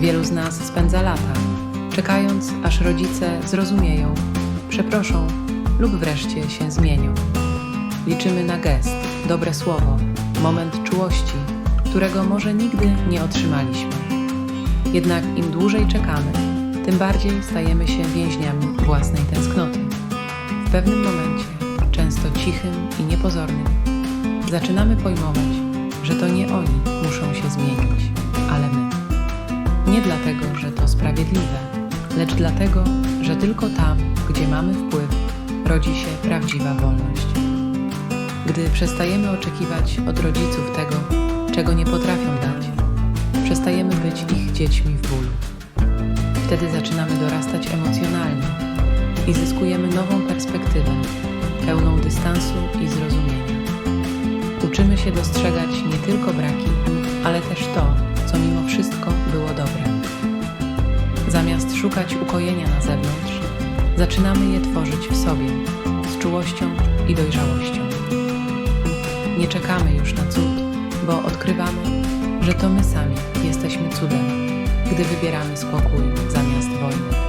Wielu z nas spędza lata, czekając, aż rodzice zrozumieją, przeproszą lub wreszcie się zmienią. Liczymy na gest, dobre słowo, moment czułości, którego może nigdy nie otrzymaliśmy. Jednak im dłużej czekamy, tym bardziej stajemy się więźniami własnej tęsknoty. W pewnym momencie, często cichym i niepozornym, zaczynamy pojmować, że to nie oni muszą się zmienić. Nie dlatego, że to sprawiedliwe, lecz dlatego, że tylko tam, gdzie mamy wpływ, rodzi się prawdziwa wolność. Gdy przestajemy oczekiwać od rodziców tego, czego nie potrafią dać, przestajemy być ich dziećmi w bólu. Wtedy zaczynamy dorastać emocjonalnie i zyskujemy nową perspektywę, pełną dystansu i zrozumienia. Uczymy się dostrzegać nie tylko braki, ale też to, szukać ukojenia na zewnątrz, zaczynamy je tworzyć w sobie z czułością i dojrzałością. Nie czekamy już na cud, bo odkrywamy, że to my sami jesteśmy cudem, gdy wybieramy spokój zamiast wojny.